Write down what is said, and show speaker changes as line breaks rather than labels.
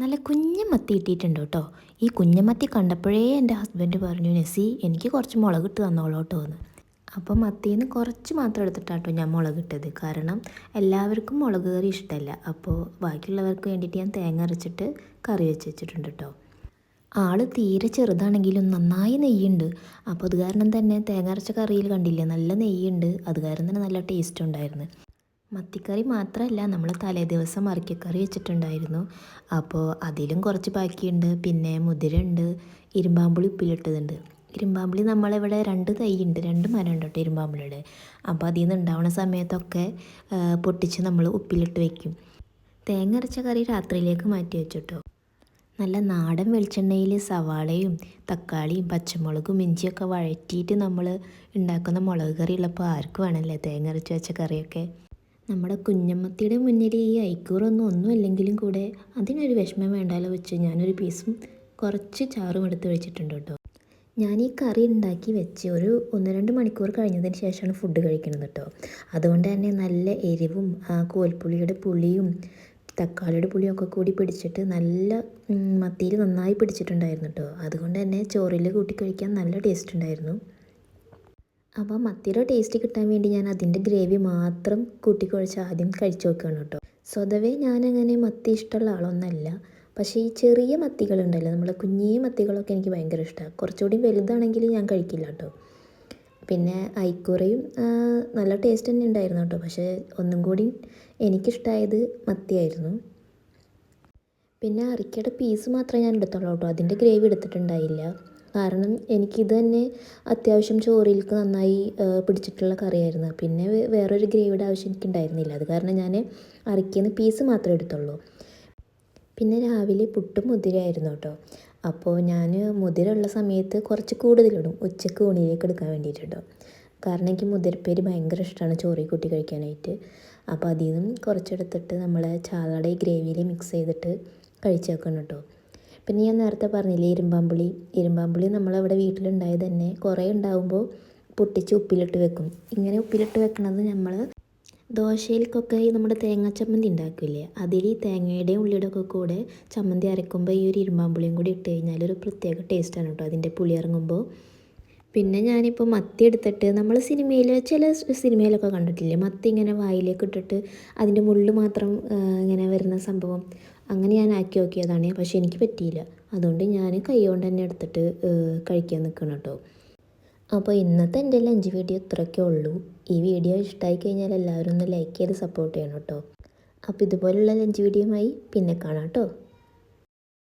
നല്ല കുഞ്ഞമത്തി ഇട്ടിട്ടുണ്ട് കേട്ടോ. ഈ കുഞ്ഞമത്തി കണ്ടപ്പോഴേ എന്റെ ഹസ്ബൻഡ് പറഞ്ഞു നെസി എനിക്ക് കുറച്ച് മുളക് ഇട്ട് തന്നോളൂ കേട്ടോ എന്ന്. അപ്പോൾ മത്തിയിൽ നിന്ന് കുറച്ച് മാത്രം എടുത്തിട്ടാട്ടോ ഞാൻ മുളക് ഇട്ടത്. കാരണം എല്ലാവർക്കും മുളക് കറി ഇഷ്ടമല്ല അപ്പോൾ ബാക്കിയുള്ളവർക്ക് വേണ്ടിയിട്ട് ഞാൻ തേങ്ങ അരച്ചിട്ട് കറി വെച്ച് വെച്ചിട്ടുണ്ട് കേട്ടോ ആൾ തീരെ ചെറുതാണെങ്കിലും നന്നായി നെയ്യുണ്ട്. അപ്പോൾ അത് കാരണം തന്നെ തേങ്ങ അരച്ച കറിയിൽ കണ്ടില്ലേ നല്ല നെയ്യുണ്ട്. അത് കാരണം തന്നെ നല്ല ടേസ്റ്റ് ഉണ്ടായിരുന്നു. മത്തിക്കറി മാത്രമല്ല നമ്മൾ തലേ ദിവസം മറിക്കക്കറി വെച്ചിട്ടുണ്ടായിരുന്നു. അപ്പോൾ അതിലും കുറച്ച് ബാക്കിയുണ്ട്. പിന്നെ മുതിരുണ്ട് ഇരുമ്പാമ്പുളി ഉപ്പിലിട്ടതുണ്ട്. ഇരുമ്പാമ്പുളി നമ്മളിവിടെ രണ്ട് തൈയുണ്ട് രണ്ട് മരം ഉണ്ട് കേട്ടോ ഇരുമ്പാമ്പുളിയുടെ. അപ്പോൾ അതിൽ നിന്ന് ഉണ്ടാവുന്ന സമയത്തൊക്കെ പൊട്ടിച്ച് നമ്മൾ ഉപ്പിലിട്ട് വെക്കും. തേങ്ങ അരച്ച കറി രാത്രിയിലേക്ക് മാറ്റി വെച്ചിട്ടോ നല്ല നാടൻ വെളിച്ചെണ്ണയിൽ സവാളയും തക്കാളിയും പച്ചമുളകും ഇഞ്ചിയൊക്കെ വഴറ്റിയിട്ട് നമ്മൾ ഉണ്ടാക്കുന്ന മുളക് കറി ഉള്ളപ്പോൾ ആർക്കും വേണമല്ലേ തേങ്ങ അരച്ച് വെച്ച കറിയൊക്കെ? നമ്മുടെ കുഞ്ഞമ്മത്തിയുടെ മുന്നിൽ ഈ ഐക്കൂറൊന്നും ഒന്നും അല്ലെങ്കിലും കൂടെ അതിനൊരു വിഷമം വേണ്ടാലോ വെച്ച് ഞാനൊരു പീസും കുറച്ച് ചാറും എടുത്ത് വെച്ചിട്ടുണ്ട് കേട്ടോ. ഞാൻ ഈ കറി ഉണ്ടാക്കി വെച്ച് ഒരു ഒന്ന് രണ്ട് മണിക്കൂർ കഴിഞ്ഞതിന് ശേഷമാണ് ഫുഡ് കഴിക്കുന്നത് കേട്ടോ. അതുകൊണ്ട് തന്നെ നല്ല എരിവും കോൽപ്പുളിയുടെ പുളിയും തക്കാളിയുടെ പുളിയും ഒക്കെ കൂടി പിടിച്ചിട്ട് നല്ല മത്തിയിൽ നന്നായി പിടിച്ചിട്ടുണ്ടായിരുന്നു കേട്ടോ. അതുകൊണ്ട് തന്നെ ചോറിൽ കൂട്ടി കഴിക്കാൻ നല്ല ടേസ്റ്റ് ഉണ്ടായിരുന്നു. അപ്പോൾ മത്തിയുടെ ടേസ്റ്റ് കിട്ടാൻ വേണ്ടി ഞാൻ അതിന്റെ ഗ്രേവി മാത്രം കൂട്ടിക്കുഴച്ച് ആദ്യം കഴിച്ചു നോക്കുകയാണ് കേട്ടോ. സ്വതവേ ഞാനങ്ങനെ മത്തി ഇഷ്ടമുള്ള ആളൊന്നല്ല. പക്ഷേ ഈ ചെറിയ മത്തികളുണ്ടല്ലോ നമ്മളെ കുഞ്ഞേ മത്തികളൊക്കെ എനിക്ക് ഭയങ്കര ഇഷ്ടമാണ് കുറച്ചുകൂടി വലുതാണെങ്കിൽ ഞാൻ കഴിക്കില്ല കേട്ടോ. പിന്നെ ഐക്കൂറയും നല്ല ടേസ്റ്റ് തന്നെ ഉണ്ടായിരുന്നു കേട്ടോ. പക്ഷേ ഒന്നും കൂടി എനിക്കിഷ്ടമായത് മത്തിയായിരുന്നു. പിന്നെ അറിക്കയുടെ പീസ് മാത്രമേ ഞാൻ എടുത്തുള്ളൂ കേട്ടോ. അതിന്റെ ഗ്രേവി എടുത്തിട്ടുണ്ടായില്ല. കാരണം എനിക്കിത് തന്നെ അത്യാവശ്യം ചോറിലേക്ക് നന്നായി പിടിച്ചിട്ടുള്ള കറിയായിരുന്നു. പിന്നെ വേറൊരു ഗ്രേവിയുടെ ആവശ്യം എനിക്കുണ്ടായിരുന്നില്ല. അത് കാരണം ഞാൻ അറിക്കുന്ന പീസ് മാത്രമേ എടുത്തുള്ളൂ. പിന്നെ രാവിലെ പുട്ടും മുതിരയായിരുന്നു കേട്ടോ അപ്പോൾ ഞാൻ മുതിര ഉള്ള സമയത്ത് കുറച്ച് കൂടുതലിടും. ഉച്ചയ്ക്ക് ഊണിലേക്ക് എടുക്കാൻ വേണ്ടിയിട്ട് കേട്ടോ കാരണം എനിക്ക് മുതിരപ്പേര് ഭയങ്കര ഇഷ്ടമാണ് ചോറി കൂട്ടി കഴിക്കാനായിട്ട്. അപ്പോൾ അതിൽ നിന്നും കുറച്ചെടുത്തിട്ട് നമ്മൾ ചാളയുടെ ഗ്രേവിയിൽ മിക്സ് ചെയ്തിട്ട് കഴിച്ചേക്കണം കേട്ടോ പിന്നെ ഞാൻ നേരത്തെ പറഞ്ഞില്ലേ ഇരുമ്പാമ്പുളി. ഇരുമ്പാമ്പുളി നമ്മളവിടെ വീട്ടിലുണ്ടായത് തന്നെ കുറേ ഉണ്ടാകുമ്പോൾ പൊട്ടിച്ച് ഉപ്പിലിട്ട് വെക്കും. ഇങ്ങനെ ഉപ്പിലിട്ട് വെക്കണത് നമ്മൾ ദോശയിലേക്കൊക്കെ ഈ നമ്മുടെ തേങ്ങ ചമ്മന്തി ഉണ്ടാക്കില്ലേ അതിൽ ഈ തേങ്ങയുടെയും ഉള്ളിയുടെ ഒക്കെ കൂടെ ചമ്മന്തി അരക്കുമ്പോൾ ഈ ഒരു ഇരുമ്പാമ്പുളിയും കൂടി ഇട്ട് കഴിഞ്ഞാൽ ഒരു പ്രത്യേക ടേസ്റ്റാണ് കേട്ടോ. അതിന്റെ പുളി ഇറങ്ങുമ്പോൾ പിന്നെ ഞാനിപ്പോൾ മത്തി എടുത്തിട്ട് നമ്മൾ സിനിമയിൽ ചില സിനിമയിലൊക്കെ കണ്ടിട്ടില്ലേ? മത്തി ഇങ്ങനെ വായിലേക്ക് ഇട്ടിട്ട് അതിന്റെ മുള്ളു മാത്രം ഇങ്ങനെ വരുന്ന സംഭവം അങ്ങനെ ഞാൻ ആക്കി നോക്കിയതാണ്. പക്ഷെ എനിക്ക് പറ്റിയില്ല. അതുകൊണ്ട് ഞാൻ കൈ കൊണ്ട് തന്നെ എടുത്തിട്ട് കഴിക്കാൻ നിൽക്കണം കേട്ടോ. അപ്പോൾ ഇന്നത്തെ എന്റെ ലഞ്ച് വീഡിയോ ഇത്രയൊക്കെ ഉള്ളൂ. ഈ വീഡിയോ ഇഷ്ടമായി കഴിഞ്ഞാൽ എല്ലാവരും ഒന്ന് ലൈക്ക് ചെയ്ത് സപ്പോർട്ട് ചെയ്യണം കേട്ടോ. അപ്പോൾ ഇതുപോലുള്ള ലഞ്ച് വീഡിയോയുമായി പിന്നെ കാണാം കേട്ടോ.